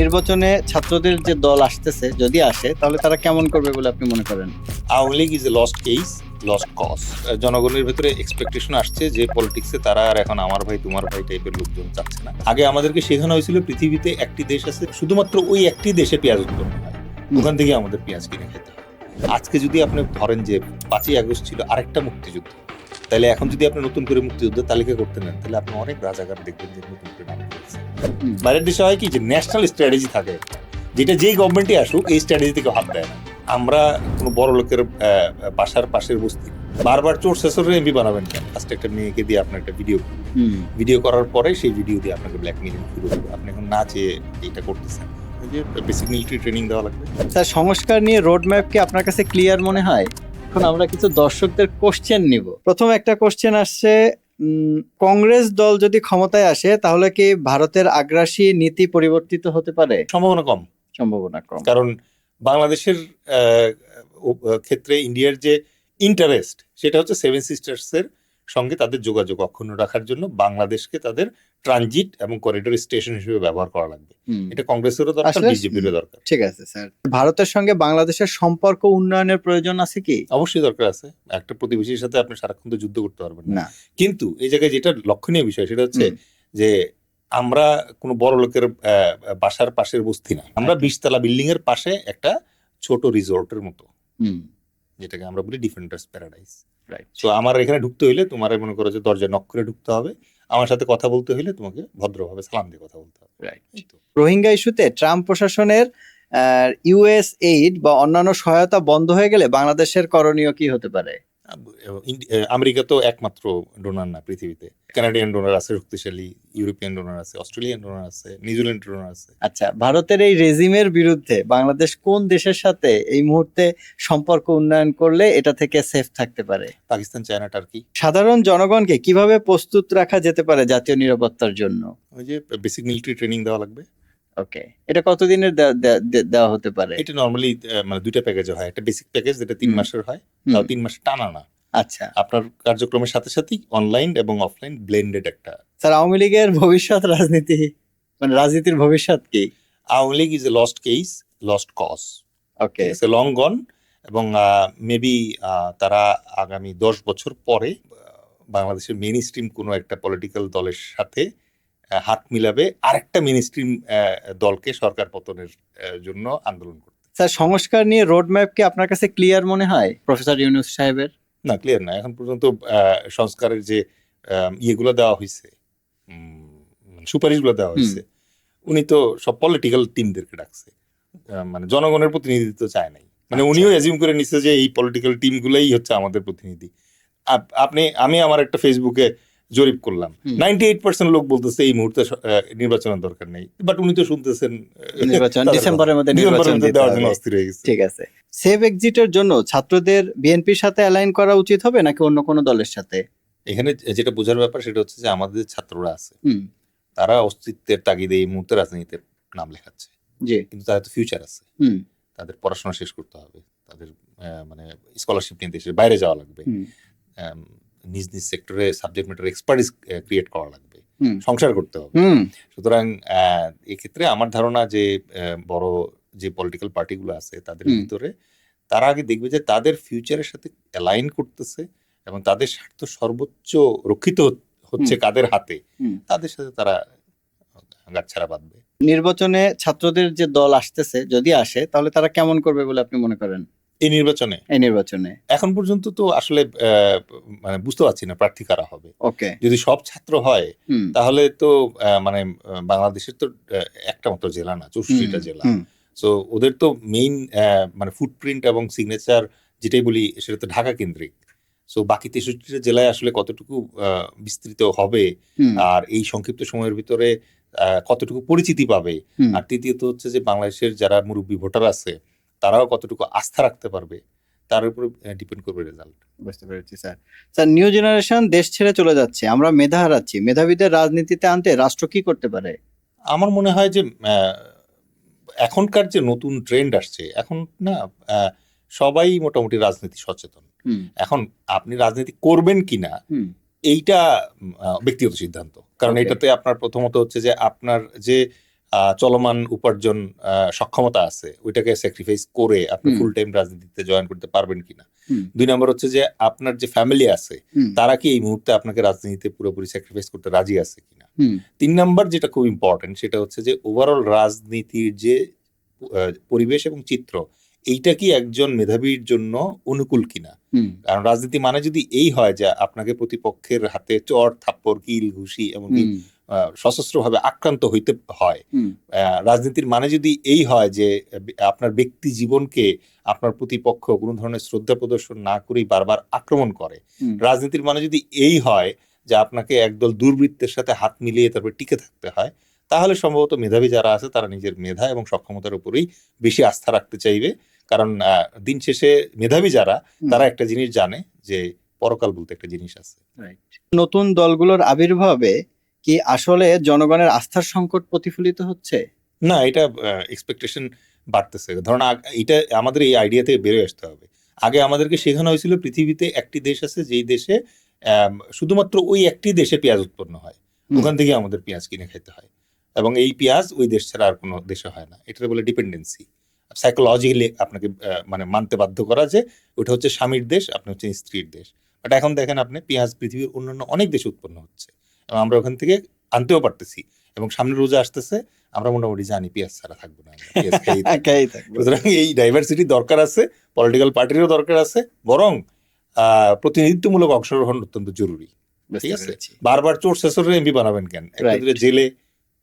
নির্বাচনে ছাত্রদের যে দল আসতেছে, যদি আসে, তাহলে তারা কেমন করবে বলে আপনি মনে করেন? Awami League is a lost case lost cause জনগণের ভেতরে এক্সপেকটেশন আসছে যে পলিটিক্সে তারা আর এখন আমার ভাই, তোমার ভাই টাইপের লোকজন চাচ্ছে না। আগে আমাদেরকে শেখানো হয়েছিল পৃথিবীতে একটি দেশ আছে, শুধুমাত্র ওই একটি দেশে পেঁয়াজ উৎপন্ন হয়। ওখান থেকে আমাদের পেঁয়াজ কিনে খেতে আজকে যদি আপনি ধরেন যে পাঁচই আগস্ট ছিল আরেকটা মুক্তিযুদ্ধ, তাহলে এখন যদি আপনি নতুন করে মুক্তিযুদ্ধের তালিকা করতে নেন, তাহলে আপনি অনেক রাজাকার দেখবেন যে নতুন করে নাম। বাইরের দেশে হয় কি যে ন্যাশনাল স্ট্র্যাটেজি থাকে যেটা যেই গভর্নমেন্টই আসুক এই স্ট্র্যাটেজি থেকে হাত দেয় না। আমরা কোনো বড় লোকের বাসার পাশের বস্তি বারবার চোর শেষরের এমপি বানাবেন কেন? ফার্স্ট একটা মেয়েকে দিয়ে আপনার একটা ভিডিও ভিডিও করার পরে সেই ভিডিও দিয়ে আপনাকে ব্ল্যাকমেলিং শুরু করবে। আপনি এখন না চেয়ে এটা করতেছেন। বেসিক মিলিটারি ট্রেনিং দেওয়া লাগবে। স্যার সংস্কার নিয়ে রোড ম্যাপ কি আপনার কাছে ক্লিয়ার মনে হয়? এখন আমরা কিছু দর্শকদের কোশ্চেন নিব। প্রথম একটা কোশ্চেন আসছে কংগ্রেস দল যদি ক্ষমতায় আসে তাহলে কি ভারতের আগ্রাসী নীতি পরিবর্তিত হতে পারে? সম্ভাবনা কম। সম্ভাবনা কম। কারণ বাংলাদেশের আহ, ক্ষেত্রে ইন্ডিয়ার যে ইন্টারেস্ট সেটা হচ্ছে সেভেন সিস্টার্সের সঙ্গে তাদের যোগাযোগ অক্ষুণ্ণ রাখার জন্য বাংলাদেশকে তাদের ট্রানজিট এবং করিডোর স্টেশন হিসেবে ব্যবহার করা লাগবে। এটা কংগ্রেসেরও দরকার বিজেপিরও দরকার। ঠিক আছে স্যার। ভারতের সঙ্গে বাংলাদেশের সম্পর্ক উন্নয়নের প্রয়োজন আছে কি? অবশ্যই দরকার আছে। একটা প্রতিবেশীর সাথে আপনি সারাক্ষণ তো যুদ্ধ করতে পারবেন না। কিন্তু এই জায়গায় যেটা লক্ষণীয় বিষয় সেটা হচ্ছে যে আমরা কোনো বড় লোকের বাসার পাশের বস্তি না। আমরা বিশতলা বিল্ডিং এর পাশে একটা ছোট রিসোর্টের মতো। যেটাকে আমরা বলি ডিফেন্ডার্স প্যারাডাইস। তো আমার এখানে ঢুকতে হইলে তোমার মনে করো যে দরজা নক করে ঢুকতে হবে। আমার সাথে কথা বলতে হইলে তোমাকে ভদ্রভাবে সালাম দিয়ে কথা বলতে হবে। রাইট তো। রোহিঙ্গা ইস্যুতে ট্রাম্প প্রশাসনের ইউএস এইড বা অন্যান্য সহায়তা বন্ধ হয়ে গেলে বাংলাদেশের করণীয় কি হতে পারে? আমেরিকা তো একমাত্র ডোনার না পৃথিবীতে। কানাডিয়ান ডোনার আছে শক্তিশালী ইউরোপিয়ান ডোনার আছে অস্ট্রেলিয়ান ডোনার আছে নিউজিল্যান্ড ডোনার আছে। আচ্ছা ভারতের এই রেজিমের বিরুদ্ধে বাংলাদেশ কোন দেশের সাথে এই মুহূর্তে সম্পর্ক উন্নয়ন করলে এটা থেকে সেফ থাকতে পারে? Pakistan China Turkey. সাধারণ জনগণকে কীভাবে প্রস্তুত রাখা যেতে পারে জাতীয় নিরাপত্তার জন্য? ওই যে বেসিক মিলিটারি ট্রেনিং দেওয়া লাগবে। ওকে এটা কতদিনের দেওয়া হতে পারে? এটা নর্মালি মানে দুইটা প্যাকেজে হয়। একটা বেসিক প্যাকেজ যেটা তিন মাসের হয় তাও তিন মাস টানা না। আচ্ছা। আপনার কার্যক্রমের সাথে সাথেই অনলাইন এবং অফলাইন ব্লেন্ডেড একটা। স্যার আওয়ামী লীগের ভবিষ্যৎ রাজনীতি মানে রাজনীতির ভবিষ্যৎ কি? Awami League is a lost case lost cause okay long gone এবং মেবি তারা আগামী দশ বছর পরে বাংলাদেশের মেইন স্ট্রিম কোনো একটা পলিটিক্যাল দলের সাথে হাত মিলাবে আরেকটা মেইন স্ট্রিম দলকে সরকার পতনের জন্য আন্দোলন করতে। স্যার সংস্কার নিয়ে রোড ম্যাপ কি আপনার কাছে ক্লিয়ার মনে হয়? প্রফেসর ইউনুস সাহেবের? না ক্লিয়ার না। এখন পর্যন্ত সংস্কারের যে ইয়েগুলো দেওয়া হয়েছে উম, সুপারিশগুলো দেওয়া হয়েছে উনি তো সব পলিটিক্যাল টিমদেরকে ডাকছে। মানে জনগণের প্রতিনিধিত্ব চায় নাই। মানে আচ্ছা। উনিও এজিউম করে নিচ্ছে যে এই পলিটিক্যাল টিমগুলোই হচ্ছে আমাদের প্রতিনিধি। আপ- আপনি আমি আমার একটা ফেসবুকে জরিপ করলাম। নাইনটি এইট পার্সেন্ট লোক বলতেছে এই মুহূর্তে নির্বাচনের দরকার নেই। বাট উনি তো শুনতেছেন নির্বাচন ডিসেম্বরের মধ্যে নির্বাচন দেওয়ার জন্য অস্থির হয়ে গেছে। ঠিক আছে। সেভ এক্সিটের জন্য ছাত্রদের বিএনপির সাথে অ্যালাইন করা উচিত হবে নাকি অন্য কোনো দলের সাথে? এখানে যেটা বোঝার ব্যাপার সেটা হচ্ছে যে আমাদের ছাত্ররা আছে। তারা অস্তিত্বের তাগিদে এই মুহূর্তে রাজনীতিতে নাম লেখাচ্ছে। জি। কিন্তু তাদের তো ফিউচার আছে। তাদের পড়াশোনা শেষ করতে হবে। তাদের মানে স্কলারশিপ নিয়ে দেশের বাইরে যাওয়া লাগবে। নিজ নিজ সেক্টরে সাবজেক্ট ম্যাটার এক্সপার্টিস ক্রিয়েট করা লাগবে। সংসার করতে হবে। সুতরাং এক্ষেত্রে আমার ধারণা যে বড় যে পলিটিক্যাল পার্টিগুলো আছে তাদের ভিতরে তারা আগে দেখবে যে তাদের ফিউচারের সাথে অ্যালাইন করতেছে এবং তাদের স্বার্থ সর্বোচ্চ রক্ষিত হচ্ছে কাদের হাতে তাদের সাথে তারা গাছছাড়া বাঁধবে। নির্বাচনে ছাত্রদের যে দল আসতেছে যদি আসে তাহলে তারা কেমন করবে বলে আপনি মনে করেন? এই নির্বাচনে? এই নির্বাচনে। এখন পর্যন্ত তো আসলে মানে বুঝতে পারছি না প্রার্থী কারা হবে। ওকে। যদি সব ছাত্র হয় তাহলে তো মানে বাংলাদেশের তো একটা মাত্র জেলা না চৌষট্টিটা জেলা। সো ওদের তো মেইন মানে ফুটপ্রিন্ট এবং সিগনেচার যেটাই বলি সেটা তো ঢাকা কেন্দ্রিক। সো বাকি তেষট্টিটা জেলায় আসলে কতটুকু বিস্তৃত হবে আর এই সংক্ষিপ্ত সময়ের ভিতরে কতটুকু পরিচিতি পাবে? আর তৃতীয়ত হচ্ছে যে বাংলাদেশের যারা মুরব্বী ভোটার আছে তারাও কতটুকু আস্থা রাখতে পারবে তার উপর ডিপেন্ড করবে রেজাল্ট বুঝতে পেরেছি স্যার স্যার নিউ জেনারেশন দেশ ছেড়ে চলে যাচ্ছে আমরা মেধা হারাচ্ছি। মেধাবীদের রাজনীতিতে আনতে রাষ্ট্র কি করতে পারে? আমার মনে হয় যে এখনকার যে নতুন ট্রেন্ড আসছে এখন না সবাই মোটামুটি রাজনীতি সচেতন। এখন আপনি রাজনীতি করবেন কিনা এইটা ব্যক্তিগত সিদ্ধান্ত। কারণ এটাতে আপনার প্রথমত হচ্ছে যে আপনার যে আহ, চলমান উপার্জন সক্ষমতা আছে ওইটাকে স্যাক্রিফাইস করে আপনি ফুল টাইম রাজনীতিতে জয়েন করতে পারবেন কিনা। দুই নম্বর হচ্ছে যে আপনার যে ফ্যামিলি আছে তারা কি এই মুহূর্তে আপনাকে রাজনীতিতে পুরোপুরি স্যাক্রিফাইস করতে রাজি আছে কিনা? তিন নাম্বার যেটা খুব ইম্পর্টেন্ট সেটা হচ্ছে যে ওভারঅল রাজনীতির যে পরিবেশ এবং চিত্র এইটা কি একজন মেধাবীর জন্য অনুকূল কিনা? কারণ রাজনীতি মানে যদি এই হয় যে আপনাকে প্রতিপক্ষের হাতে চর থাপ্পড় কিল ঘুষি এমনকি সশস্ত্রভাবে আক্রান্ত হইতে হয়। রাজনীতির মানে যদি এই হয় যে আপনার ব্যক্তি জীবনকে আপনার প্রতিপক্ষ কোনো ধরনের শ্রদ্ধা প্রদর্শন না করেই বারবার আক্রমণ করে। রাজনীতির মানে যদি এই হয় যে আপনাকে একদল দুর্বৃত্তের সাথে হাত মিলিয়ে তারপর টিকে থাকতে হয় তাহলে সম্ভবত মেধাবী যারা আছে তারা নিজের মেধা এবং সক্ষমতার উপরেই বেশি আস্থা রাখতে চাইবে। কারণ আহ, দিন শেষে মেধাবী যারা তারা একটা জিনিস জানে যে পরকাল বলতে একটা জিনিস আছে। নতুন দলগুলোর আবির্ভাবে কি আসলে জনগণের আস্থার সংকট প্রতিফলিত হচ্ছে? না এটা এক্সপেকটেশন বাড়তেছে। ধরুন এটা আমাদের এই আইডিয়া থেকে বেরোয় আসতে হবে। আগে আমাদেরকে শেখানো হয়েছিল পৃথিবীতে একটি দেশ আছে যেই দেশে শুধুমাত্র ওই একটি দেশে পেঁয়াজ উৎপন্ন হয়। ওখান থেকে আমাদের পেঁয়াজ কিনে খেতে হয়। এবং এই পেঁয়াজ ওই দেশ ছাড়া আর কোনো দেশে হয় না। এটা বলে ডিপেন্ডেন্সি সাইকোলজিক্যালি আপনাকে মানে মানতে বাধ্য করা যে ওটা হচ্ছে স্বামীর দেশ আপনি হচ্ছে স্ত্রীর দেশ। বাট এখন দেখেন আপনি পেঁয়াজ পৃথিবীর অন্যান্য অনেক দেশে উৎপন্ন হচ্ছে। আমরা ওখান থেকে আনতেও পারতেছি। এবং সামনে রোজা আসতেছে আমরা মোটামুটি জানি পেঁয়াজ ছাড়া থাকব না সুতরাং এই ডাইভার্সিটি দরকার আছে পলিটিক্যাল পার্টিরও দরকার আছে বরং আহ, প্রতিনিধিত্বমূলক অংশগ্রহণ অত্যন্ত জরুরি। ঠিক আছে। বারবার চোর শেষরে এমপি বানাবেন কেন? জেলে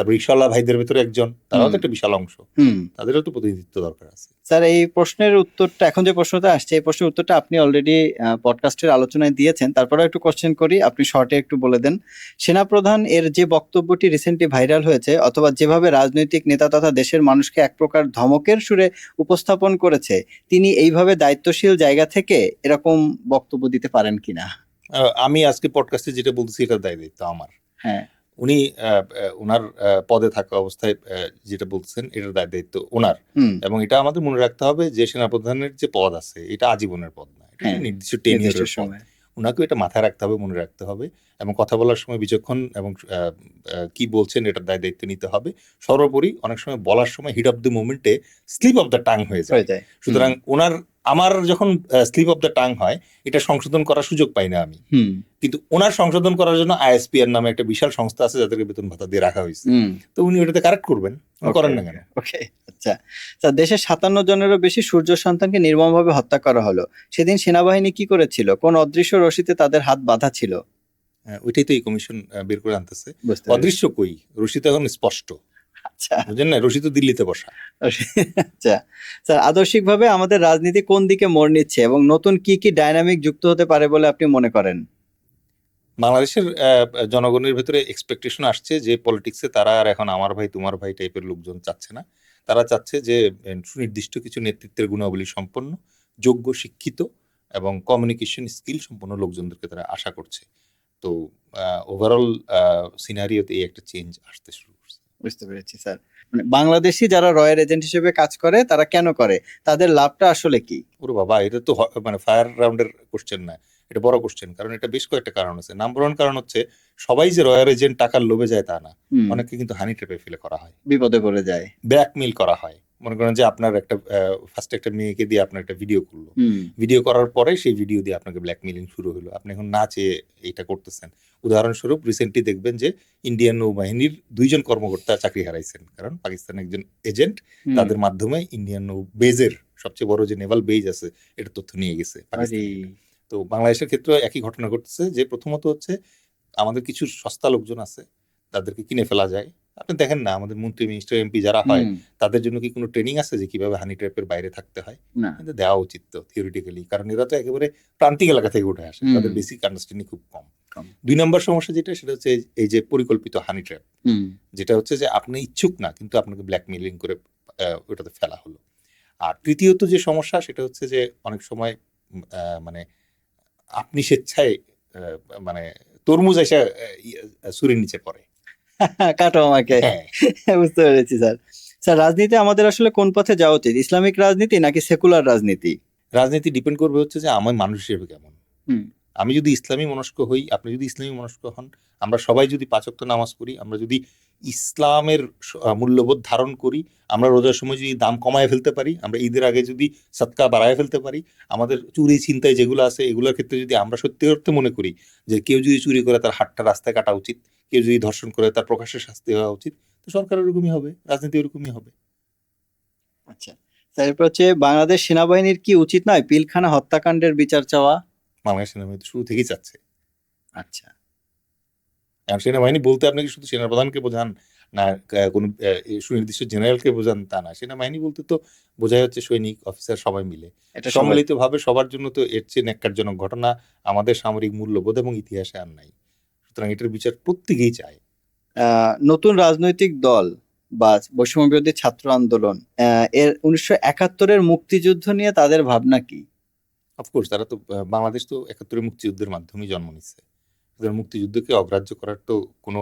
তারপর রিক্সাওয়ালা ভাইদের ভেতরে একজন তারাও তো একটা বিশাল অংশ। হুম। তাদেরও তো প্রতিনিধিত্ব দরকার আছে। স্যার এই প্রশ্নের উত্তরটা এখন যে প্রশ্নটা আসছে এই প্রশ্নের উত্তরটা আপনি অলরেডি পডকাস্টের আলোচনায় দিয়েছেন। তারপরেও একটু কোশ্চেন করি আপনি শর্টে একটু বলে দেন। সেনাপ্রধান এর যে বক্তব্যটি রিসেন্টলি ভাইরাল হয়েছে অথবা যেভাবে রাজনৈতিক নেতা তথা দেশের মানুষকে এক প্রকার ধমকের সুরে উপস্থাপন করেছে তিনি এইভাবে দায়িত্বশীল জায়গা থেকে এরকম বক্তব্য দিতে পারেন কিনা? আমি আজকে পডকাস্টে যেটা বলতেছি এটা দায় দায়িত্ব আমার। হ্যাঁ। উনি ওনার পদে থাকা অবস্থায় যেটা বলছেন এটার দায় দায়িত্ব ওনার এবং এটা আমাদের মনে রাখতে হবে যে সেনাপ্রধানের যে পদ আছে এটা আজীবনের পদ না এটা হ্যাঁ, নির্দিষ্ট টেন ইয়ারের সময়। ওনাকেও এটা মাথায় রাখতে হবে মনে রাখতে হবে এবং কথা বলার সময় বিচক্ষণ এবং কি বলছেন এটার দায় দায়িত্ব নিতে হবে। সর্বোপরি অনেক সময় বলার সময় হিট অফ দ্য মুভমেন্টে স্লিপ অফ দ্য টাং হয়ে যায়। সুতরাং ওনার আমার যখন স্লিপ অফ দ্য টাং হয় এটা সংশোধন করার সুযোগ পাই না আমি। কিন্তু ওনার সংশোধন করার জন্য আইএসপিআর নামে একটা বিশাল সংস্থা আছে যাদেরকে বেতন ভাতা দিয়ে রাখা হয়েছে। তো উনি ওটাতে কারেক্ট করবেন করেন না কেন? ওকে আচ্ছা। স্যার দেশের সাতান্ন জনেরও বেশি সূর্য সন্তানকে নির্মমভাবে হত্যা করা হলো। সেদিন সেনাবাহিনী কি করেছিল? কোন অদৃশ্য রশিতে তাদের হাত বাঁধা ছিল? হ্যাঁ, ওইটাই তো এই কমিশন বের করে আনতেছে। অদৃশ্য কই? রশি তো এখন স্পষ্ট। আচ্ছা। না? রশি তো দিল্লিতে বসা। আচ্ছা। স্যার আদর্শিকভাবে আমাদের রাজনীতি কোন দিকে মোড় নিচ্ছে এবং নতুন কি কি ডাইনামিক যুক্ত হতে পারে বলে আপনি মনে করেন? বাংলাদেশের জনগণের ভেতরে এক্সপেকটেশন আসছে যে পলিটিক্সে তারা আর এখন আমার ভাই তোমার ভাই টাইপের লোকজন চাচ্ছে না। তারা চাচ্ছে যে সুনির্দিষ্ট কিছু নেতৃত্বের গুণাবলী সম্পন্ন যোগ্য শিক্ষিত এবং কমিউনিকেশন স্কিল সম্পন্ন লোকজনদেরকে তারা আশা করছে। তো ওভারঅল সিনারিওতে এই একটা চেঞ্জ আসতে শুরু। বুঝতে পেরেছি স্যার। মানে বাংলাদেশি যারা রয়্যাল এজেন্ট হিসেবে কাজ করে তারা কেন করে? তাদের লাভটা আসলে কি? ওরে বাবা এটা তো মানে ফায়ার রাউন্ডের কোশ্চেন না। এটা বড় কোশ্চেন কারণ এটা বেশ কয়েকটা কারণ আছে। নাম্বার ওয়ান কারণ হচ্ছে সবাই যে রয়্যাল এজেন্ট টাকার লোভে যায় তা না। অনেকে কিন্তু হানি ট্রেপে ফেলে করা হয়। বিপদে পড়ে যায়। ব্ল্যাকমেল করা হয়। মনে করেন যে আপনার একটা ফার্স্ট একটা মেয়েকে দিয়ে আপনার একটা ভিডিও করল। ভিডিও করার পরে সেই ভিডিও দিয়ে আপনাকে ব্ল্যাকমেলিং শুরু হলো। আপনি এখন না চেয়ে এইটা করতেছেন। উদাহরণস্বরূপ রিসেন্টলি দেখবেন যে ইন্ডিয়ান নৌবাহিনীর দুইজন কর্মকর্তা চাকরি হারাইছেন। কারণ পাকিস্তানের একজন এজেন্ট তাদের মাধ্যমে ইন্ডিয়ান নৌ বেজের সবচেয়ে বড় যে নেভাল বেজ আছে এটা তথ্য নিয়ে গেছে তো বাংলাদেশের ক্ষেত্রে একই ঘটনা ঘটছে যে প্রথমত হচ্ছে আমাদের কিছু সস্তা লোকজন আছে তাদেরকে কিনে ফেলা যায়। আপনি দেখেন না আমাদের মন্ত্রী মিনিস্টার এমপি যারা হয় তাদের জন্য কি কোনো ট্রেনিং আছে যে কীভাবে হানি ট্র্যাপের বাইরে থাকতে হয়? কিন্তু দেওয়া উচিত তো থিওরিটিক্যালি কারণ এরা তো একেবারে প্রান্তিক এলাকা থেকে উঠে আসে তাদের বেসিক আন্ডারস্ট্যান্ডিং খুব কম। দুই নম্বর সমস্যা যেটা সেটা হচ্ছে এই- যে পরিকল্পিত হানি ট্র্যাপ যেটা হচ্ছে যে আপনি ইচ্ছুক না কিন্তু আপনাকে ব্ল্যাকমেলিং করে ওটাতে ফেলা হলো। আর তৃতীয়ত যে সমস্যা সেটা হচ্ছে যে অনেক সময় আহ, মানে আপনি স্বেচ্ছায় মানে তরমুজ এসে সুরের নিচে পড়ে। কাটো আমাকে। হ্যাঁ। বুঝতে পেরেছি স্যার। স্যার রাজনীতি আমাদের আসলে কোন পথে যাওয়া উচিত? ইসলামিক রাজনীতি নাকি সেকুলার রাজনীতি? রাজনীতি ডিপেন্ড করবে হচ্ছে যে আমার মানুষ হিসেবে কেমন। আমি যদি ইসলামী মনস্ক হই আপনি যদি ইসলামী মনস্ক হন আমরা সবাই যদি পাঁচক্ত নামাজ পড়ি আমরা যদি ইসলামের মূল্যবোধ ধারণ করি আমরা রোজার সময় যদি দাম কমায় ফেলতে পারি আমরা ঈদের আগে যদি সৎকা বাড়ায় ফেলতে পারি আমাদের চুরি চিন্তায় যেগুলো আছে এগুলোর ক্ষেত্রে যদি আমরা সত্যি অর্থে মনে করি যে কেউ যদি চুরি করে তার হাতটা রাস্তায় কাটা উচিত কেউ যদি ধর্ষণ করে তার প্রকাশ্যে শাস্তি হওয়া উচিত তো সরকার এরকমই হবে রাজনীতি ওরকমই হবে। আচ্ছা তারপর হচ্ছে বাংলাদেশ সেনাবাহিনীর কি উচিত নয় পিলখানা হত্যাকাণ্ডের বিচার চাওয়া? বাংলাদেশ সেনাবাহিনী শুরু থেকেই চাচ্ছে। আচ্ছা। কারণ সেনাবাহিনী বলতে আপনি কি শুধু সেনাপ্রধানকে বোঝান? না কোনো সুনির্দিষ্ট জেনারেলকে বোঝান? তা না। সেনাবাহিনী বলতে তো বোঝাই হচ্ছে সৈনিক অফিসার সবাই মিলে। এটা সম্মিলিতভাবে সবার জন্য তো এর চেয়ে ন্যাক্কারজনক ঘটনা আমাদের সামরিক মূল্যবোধ এবং ইতিহাসে আর নাই। সুতরাং এটার বিচার প্রত্যেকেই চায়। নতুন রাজনৈতিক দল বা বৈষম্য বিরোধী ছাত্র আন্দোলন এর উনিশশো একাত্তরের মুক্তিযুদ্ধ নিয়ে তাদের ভাবনা কি? অফকোর্স তারা তো বাংলাদেশ তো একাত্তরের মুক্তিযুদ্ধের মাধ্যমেই জন্ম নিচ্ছে। সুতরাং মুক্তিযুদ্ধকে অগ্রাহ্য করার তো কোনো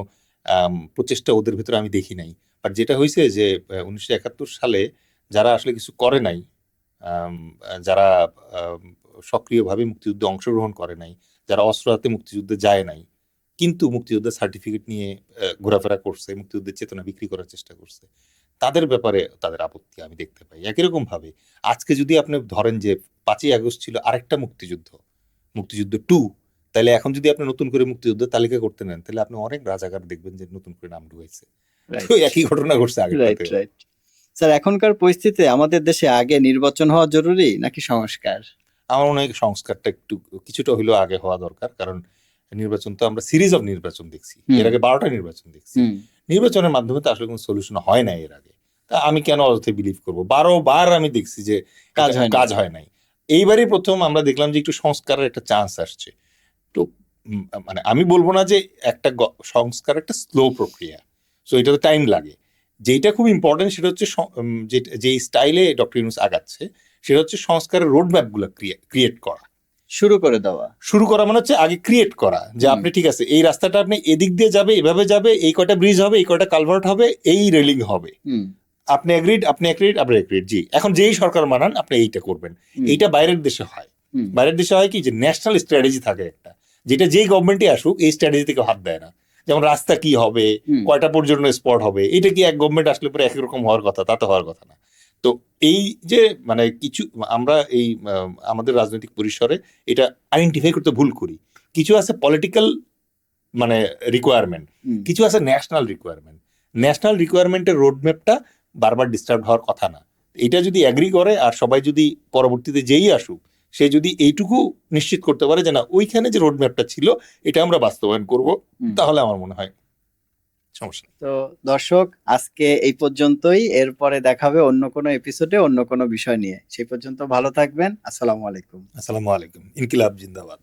প্রচেষ্টা ওদের ভেতরে আমি দেখি নাই। আর যেটা হয়েছে যে উনিশশো একাত্তর সালে যারা আসলে কিছু করে নাই যারা সক্রিয়ভাবে মুক্তিযুদ্ধে অংশগ্রহণ করে নাই, যারা অস্ত্র হাতে মুক্তিযুদ্ধে যায় নাই, কিন্তু মুক্তিযুদ্ধের সার্টিফিকেট নিয়ে ঘোরাফেরা করছে, মুক্তিযুদ্ধের চেতনা বিক্রি করার চেষ্টা করছে, তাদের ব্যাপারে তাদের আপত্তি আমি দেখতে পাই। একই রকম ভাবে, আজকে যদি আপনি ধরেন যে পাঁচই আগস্ট ছিল আরেকটা মুক্তিযুদ্ধ মুক্তিযুদ্ধ টু তাহলে এখন যদি আপনি নতুন করে মুক্তিযুদ্ধের তালিকা করতে নেন তাহলে আপনি অনেক রাজাকার দেখবেন যে নতুন করে নাম ঢুকেছে একই ঘটনা ঘটছে আগে স্যার এখনকার পরিস্থিতিতে আমাদের দেশে আগে নির্বাচন হওয়া জরুরি নাকি সংস্কার? আমার মনে হয় সংস্কারটা একটু কিছুটা হলেও আগে হওয়া দরকার কারণ নির্বাচন তো আমরা সিরিজ অফ নির্বাচন দেখছি। এর আগে বারোটা নির্বাচন দেখছি। নির্বাচনের মাধ্যমে তো আসলে কোনো সলিউশন হয় না এর আগে। তা আমি কেন অযথায় বিলিভ করব? বারো বার আমি দেখছি যে কাজ হয় কাজ হয় নাই। এইবারই প্রথম আমরা দেখলাম যে একটু সংস্কারের একটা চান্স আসছে। তো মানে আমি বলব না যে একটা সংস্কার একটা স্লো প্রক্রিয়া। সো এটা তো টাইম লাগে। যেটা খুব ইম্পর্টেন্ট সেটা হচ্ছে যে- স্টাইলে ডক্টর ইউনুস আগাচ্ছে সেটা হচ্ছে সংস্কারের রোড ম্যাপগুলো ক্রিয়েট করা। শুরু করে দেওয়া। শুরু করা মানে হচ্ছে আগে ক্রিয়েট করা যে আপনি ঠিক আছে এই রাস্তাটা আপনি এদিক দিয়ে যাবে এভাবে যাবে এই কয়টা ব্রিজ হবে এই কয়টা কালভার্ট হবে এই রেলিং হবে। আপনি এগ্রিড আপনি এগ্রিড আপনি এগ্রিড জি। এখন যেই সরকার মানান আপনি এইটা করবেন। এইটা বাইরের দেশে হয়। বাইরের দেশে হয় কি? যে ন্যাশনাল স্ট্র্যাটেজি থাকে একটা। যেটা যেই গভর্নমেন্টই আসুক এই স্ট্র্যাটেজি থেকে হাত দেয় না। যেমন রাস্তা কি হবে কয়টা পর্যটন স্পট হবে এটা কি এক গভর্নমেন্ট আসলে পরে একই রকম হওয়ার কথা তা তো হওয়ার কথা না। তো এই যে মানে কিছু আমরা এই আমাদের রাজনৈতিক পরিসরে এটা আইডেন্টিফাই করতে ভুল করি। কিছু আছে পলিটিক্যাল মানে রিকোয়ারমেন্ট কিছু আছে ন্যাশনাল রিকোয়ারমেন্ট ন্যাশনাল রিকোয়ারমেন্টের রোডম্যাপটা বারবার ডিস্টার্ব হওয়ার কথা না। এটা যদি অ্যাগ্রি করে আর সবাই যদি পরবর্তীতে যেই আসুক সে যদি এইটুকু নিশ্চিত করতে পারে যে না ওইখানে যে রোডম্যাপটা ছিল এটা আমরা বাস্তবায়ন করব তাহলে আমার মনে হয় সমস্যা তো দর্শক আজকে এই পর্যন্তই। এরপরে দেখাবে অন্য কোনো এপিসোডে অন্য কোনো বিষয় নিয়ে। সেই পর্যন্ত ভালো থাকবেন। আসসালামু আলাইকুম। আসসালামু আলাইকুম। ইনকিলাব জিন্দাবাদ।